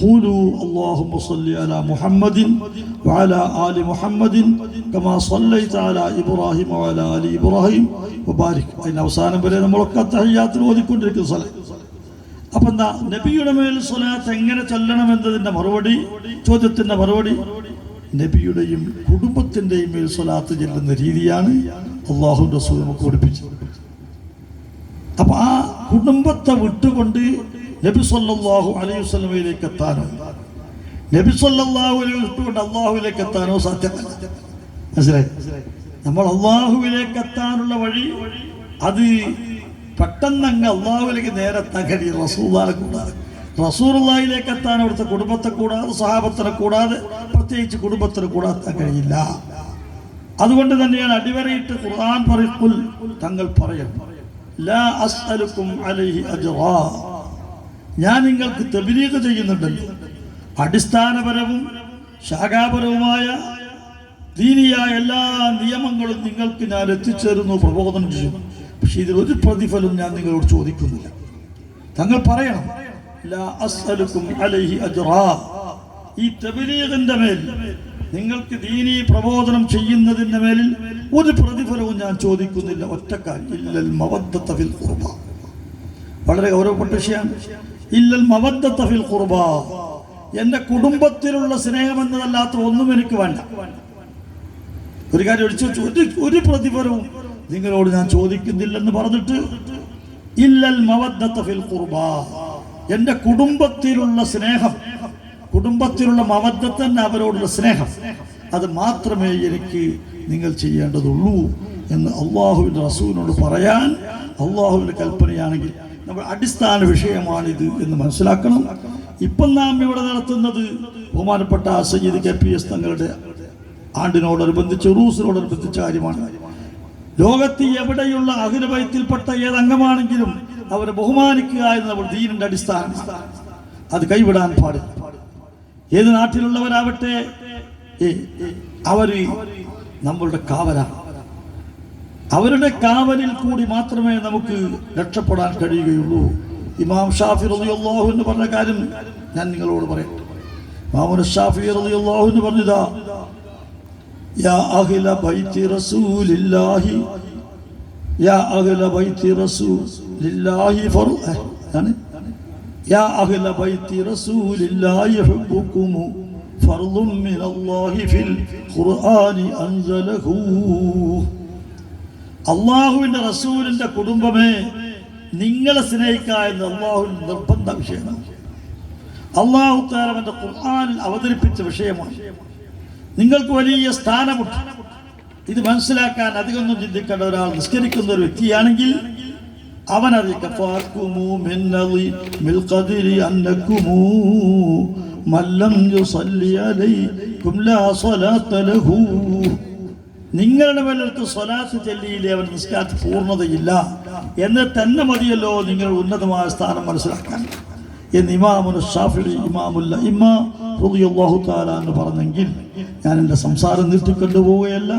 قولوا اللهم صل على محمد وعلى آل محمد كما صليت على إبراهيم وعلى آل إبراهيم وبارك അതിന് അവസാനം വരെ നമ്മളൊക്കെ തഹയ്യാത്തിൽ ഓതിക്കൊണ്ടിരിക്കുന്ന സ്ഥലം അപ്പൊ എന്താ നബിയുടെ മേൽ സ്വലാത്ത് എങ്ങനെ ചൊല്ലണം എന്നതിന്റെ മറുപടി ചോദ്യത്തിന്റെ മറുപടി നബിയുടെയും കുടുംബത്തിന്റെയും മേൽ സ്വലാത്ത് ചെല്ലുന്ന രീതിയാണ് അള്ളാഹു റസൂൽ നമുക്ക് പഠിപ്പിച്ചത് അപ്പൊ ആ കുടുംബത്തെ വിട്ടുകൊണ്ട് നബി സല്ലല്ലാഹു അലൈഹി വസല്ലമയിലേക്ക് എത്താനോ? നബി സല്ലല്ലാഹു അലൈഹി കൊണ്ട് അള്ളാഹുവിലേക്ക് എത്താനോ സാധ്യമല്ല. മനസ്സിലായി? നമ്മൾ അള്ളാഹുവിലേക്ക് എത്താനുള്ള വഴി അത് പെട്ടെന്ന് അങ്ങ് നേരെ എത്താൻ കഴിയും. കൂടാതെ. റസൂറുള്ളാഹിലേക്ക് എത്താൻ അവിടുത്തെ കുടുംബത്തെ കൂടാതെ സഹാബത്തിനെ കൂടാതെ പ്രത്യേകിച്ച് കുടുംബത്തിന് കൂടാതെ എത്താൻ കഴിയില്ല. അതുകൊണ്ട് തന്നെയാണ് അടിവരയിട്ട് ഖുർആൻ പറയുൽ തങ്ങൾ പറയും ലാ അസ്അലുക്കും അലൈഹി അജ്റാ. ഞാൻ നിങ്ങൾക്ക് തബ്ലീഗ് ചെയ്യുന്നുണ്ടല്ലോ അടിസ്ഥാനപരവും ശാഖാപരവുമായ ദീനിയായ എല്ലാ നിയമങ്ങളും നിങ്ങൾക്ക് ഞാൻ എത്തിച്ചേരുന്നു പ്രബോധനം ചെയ്യും. പക്ഷെ ഇതിൽ ഒരു പ്രതിഫലം ഞാൻ നിങ്ങളോട് ചോദിക്കുന്നില്ല. തങ്ങൾ പറയണം അലൈഹി ഈ തബ്ലീഗിന്റെ മേൽ നിങ്ങൾക്ക് ദീനി പ്രബോധനം ചെയ്യുന്നതിന്റെ മേലിൽ ഒരു പ്രതിഫലവും ഞാൻ ചോദിക്കുന്നില്ല. ഒറ്റക്കാൽ ഇല്ലൽ വളരെ ഗൗരവപ്പെട്ട വിഷയമാണ്. ഇല്ലൽ മവദ്ദത്ത ഫിൽ ഖുർബ. എന്റെ കുടുംബത്തിലുള്ള സ്നേഹം എന്നതല്ലാത്ത ഒന്നും എനിക്ക് വേണ്ട. ഒരു കാര്യം ഒഴിച്ചു വെച്ചു ഒരു ഒരു പ്രതിഫലവും നിങ്ങളോട് ഞാൻ ചോദിക്കുന്നില്ലെന്ന് പറഞ്ഞിട്ട് ഇല്ലൽ മവദ്ദത്ത ഫിൽ ഖുർബ. എന്റെ കുടുംബത്തിലുള്ള സ്നേഹം കുടുംബത്തിലുള്ള മവദ്ദത്തന്നെ അവരോടുള്ള സ്നേഹം അത് മാത്രമേ എനിക്ക് നിങ്ങൾ ചെയ്യേണ്ടതുള്ളൂ എന്ന് അള്ളാഹുവിന്റെ റസൂലിനോട് പറയാൻ അള്ളാഹുവിന്റെ കൽപ്പനയാണെങ്കിൽ നമ്മൾ അടിസ്ഥാന വിഷയമാണിത് എന്ന് മനസ്സിലാക്കണം. ഇപ്പം നാം ഇവിടെ നടത്തുന്നത് ബഹുമാനപ്പെട്ട സയ്യിദ് കെ പി എസ് തങ്ങളുടെ ആണ്ടിനോടനുബന്ധിച്ച് റൂസിനോടനുബന്ധിച്ച കാര്യമാണ്. ലോകത്ത് എവിടെയുള്ള അഖിലഭയത്തിൽപ്പെട്ട ഏത് അംഗമാണെങ്കിലും അവരെ ബഹുമാനിക്കുക എന്ന് നമ്മൾ ദീനിന്റെ അടിസ്ഥാനം അത് കൈവിടാൻ പാടില്ല. ഏത് നാട്ടിലുള്ളവരാവട്ടെ? അവർ നമ്മളുടെ കാവലാണ്. അവരുടെ കാവലിൽ കൂടി മാത്രമേ നമുക്ക് രക്ഷപ്പെടാൻ കഴിയുകയുള്ളൂ. ഇമാം ഷാഫി റലിയുള്ളാഹു എന്ന് പറഞ്ഞ കാര്യം ഞാൻ നിങ്ങളോട് പറയാം. ഇമാമുൽ ഷാഫി റലിയുള്ളാഹു എന്ന് പറഞ്ഞതാ യാ അഖില ബൈത്തി റസൂലില്ലാഹി യാ അഖില ബൈത്തി റസൂലില്ലാഹി ഫർഹ ആണ് യാ അഖില ബൈത്തി റസൂലില്ലാഹി ഹുബ്ബുകും ഫർളും മിനല്ലാഹി ഫിൽ ഖുർആനി അൻസലഹു. അള്ളാഹുവിന്റെ റസൂലിന്റെ കുടുംബമേ നിങ്ങളെ സ്നേഹിക്കുക എന്ന് അള്ളാഹുവിന്റെ നിർബന്ധ വിഷയമാണ് അള്ളാഹു താരവന്റെ ഖുർആാനിൽ അവതരിപ്പിച്ച വിഷയമാണ്. നിങ്ങൾക്ക് വലിയ സ്ഥാനമുണ്ട്. ഇത് മനസ്സിലാക്കാൻ അധികമൊന്നും ചിന്തിക്കേണ്ട ഒരാൾ നിസ്കരിക്കുന്ന ഒരു വ്യക്തിയാണെങ്കിൽ അവനറിയിക്കും നിങ്ങളുടെ മേലടുത്ത് സ്വലാത്ത് ചെല്ലിയില്ലേ? അവൻ നിസ്കാരത്തിൽ പൂർണതയില്ല. എന്ന് തന്നെ മതിയല്ലോ നിങ്ങൾ ഉന്നതമായ സ്ഥാനം മനസ്സിലാക്കാൻ. എന്ന് ഇമാമുൽ ഇമാമുല്ല ഇമ്മ റളിയല്ലാഹു തആല എന്ന് പറഞ്ഞെങ്കിൽ ഞാൻ എന്റെ സംസാരം നിർത്തിക്കൊണ്ടു പോവുകയല്ല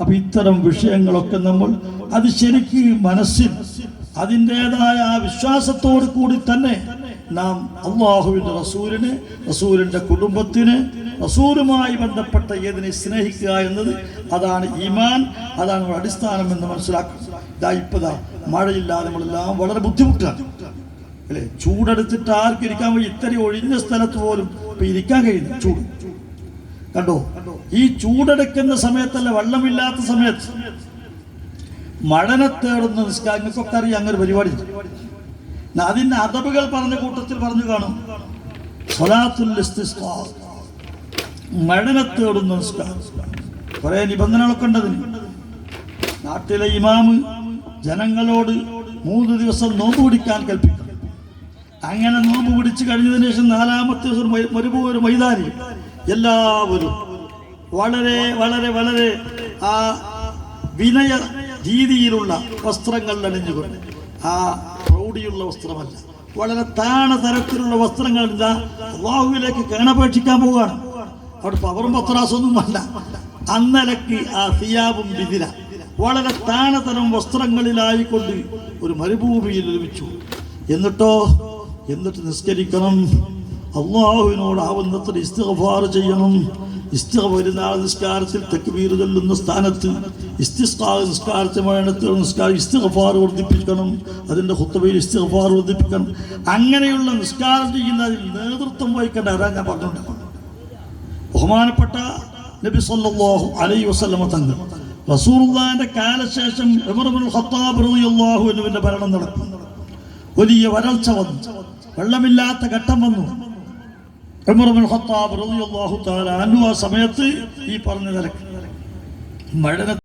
അപ്പം ഇത്തരം വിഷയങ്ങളൊക്കെ നമ്മൾ അത് ശരിക്ക് മനസ്സിൽ അതിന്റെതായ ആ വിശ്വാസത്തോടു കൂടി തന്നെ നാം അള്ളാഹുവിന്റെ റസൂലിന് റസൂലിന്റെ കുടുംബത്തിന് റസൂലുമായി ബന്ധപ്പെട്ട ഏതിനെ സ്നേഹിക്കുക എന്നത് അതാണ് ഈമാൻ അതാണ് അടിസ്ഥാനം എന്ന് മനസ്സിലാക്കും. ഇതാ ഇപ്പതാ മഴയില്ലാതെ നമ്മളെല്ലാം വളരെ ബുദ്ധിമുട്ടാണ്. അല്ലേ? ചൂടെടുത്തിട്ട് ആർക്കും ഇരിക്കാൻ ഇത്രയും ഒഴിഞ്ഞ സ്ഥലത്ത് പോലും ഇപ്പൊ ഇരിക്കാൻ കഴിയുന്നു ചൂട്. കണ്ടോ? ഈ ചൂടെടുക്കുന്ന സമയത്തല്ല വെള്ളമില്ലാത്ത സമയത്ത്. മഴനെ തേടുന്ന നിസ്കാരങ്ങൾക്കൊക്കെ അറിയാം അങ്ങനെ പരിപാടി. അതിന്റെ അതബുകൾ പറഞ്ഞ കൂട്ടത്തിൽ പറഞ്ഞു കാണും. സ്വലാത്തുൽ ഇസ്തിസ്ഖാ. മഴനെ നമസ്കാരം കുറേ നിബന്ധനകളൊക്കെ ഉണ്ടതിന്. നാട്ടിലെ ഇമാമ് ജനങ്ങളോട് മൂന്ന് ദിവസം നോമ്പ് പിടിക്കാൻ കൽപ്പിക്കും. അങ്ങനെ നോമ്പ് പിടിച്ച് കഴിഞ്ഞതിന് ശേഷം നാലാമത്തെ ദിവസം മരുഭൂ ഒരു മൈതാനി എല്ലാവരും വളരെ വളരെ വളരെ ആ വിനയ രീതിയിലുള്ള വസ്ത്രങ്ങൾ അണിഞ്ഞുകൊണ്ട് ആ പ്രൗഢിയുള്ള വസ്ത്രമല്ല. വളരെ താണ തരത്തിലുള്ള വസ്ത്രങ്ങൾ വാഹുവിലേക്ക് അള്ളാഹുവിലേക്ക് കേണപേക്ഷിക്കാൻ പോവുകയാണ്. അവിടെ പവറും പത്രാസൊന്നും അല്ല. അന്നലക്ക് ആ സിയാബും ബിദില വളരെ താണതരം വസ്ത്രങ്ങളിലായിക്കൊണ്ട് ഒരു മരുഭൂമിയിൽ ലഭിച്ചു എന്നിട്ടോ എന്നിട്ട് നിസ്കരിക്കണം. അള്ളാഹുവിനോട് ആവുന്നത്ര ചെയ്യണം. ഇസ്തിഹ നാളെ നിസ്കാരത്തിൽ തക്ബീർ ചൊല്ലുന്ന സ്ഥാനത്ത് ഇസ്തിസ്കാ നിസ്കാരത്തിൽ വേണത്തിൽ നിസ്കാരം ഇസ്തിഗ്ഫാർ വർദ്ധിപ്പിക്കണം. അതിന്റെ ഹുത്തബയിൽ ഇസ്തിഗ്ഫാർ വർദ്ധിപ്പിക്കണം. അങ്ങനെയുള്ള നിസ്കാരം ചെയ്യുന്നതിൽ നേതൃത്വം വഹിക്കേണ്ട ആരാ ഞാൻ പറഞ്ഞിട്ടുണ്ട് ബഹുമാനപ്പെട്ട നബി സല്ലല്ലാഹു അലൈഹി വസല്ലമ തങ്ങൾ റസൂലുള്ളാഹിന്റെ കാലശേഷം ഖത്താബ് റളിയല്ലാഹു അൻഹുവിന്റെ ഭരണം നടക്കും വലിയ വരൾച്ച വന്നു. വെള്ളമില്ലാത്ത ഘട്ടം വന്നു. ഖത്താബ് റളിയല്ലാഹു തആല അൻഹു ആ സമയത്ത് ഈ പറഞ്ഞ നിലയ്ക്ക് മഴ